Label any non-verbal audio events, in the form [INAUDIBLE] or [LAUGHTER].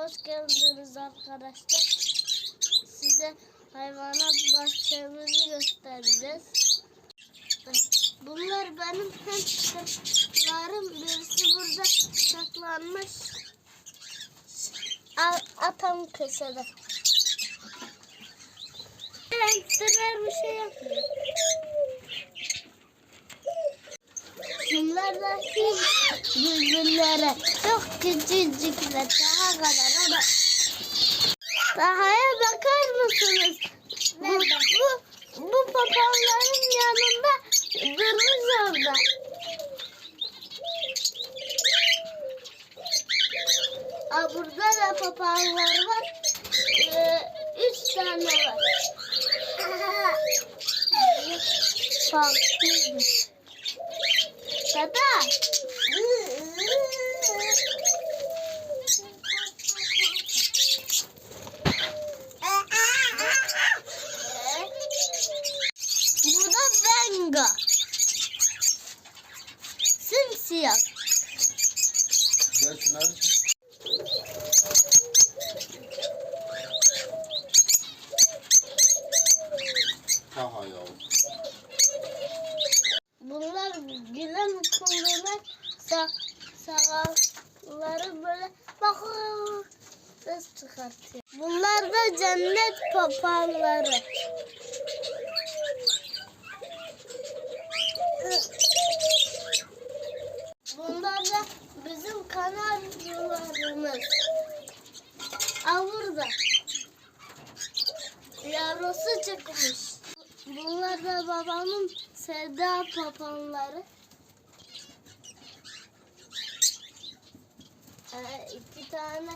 Hoş geldiniz arkadaşlar. Size hayvanat bahçemizi göstereceğiz. Bunlar benim hamsterlarım. Birisi burada saklanmış. Atam köşede. Hamsterler bir şey yapmıyor. Bunlar da hiç bülbüllere çok küçücükler daha kadar ama Daha'ya bakar mısınız? Bu, bu, bu papağanların yanında durmuş orada. Aa, burada da papağanlar var. Ee, üç tane var. [LAUGHS] Farklıymış. Dada. Bu da benga. Simsiyah. Gel şunları. Taha ya. Bunlar gülen kullular sa sağları böyle bakıyor ses çıkartıyor. Bunlar da cennet papağanları. Bunlar da bizim kanaryalarımız. Aa burada. Yavrusu çıkmış. Bunlar da babamın sevda papağanları. Ee, iki tane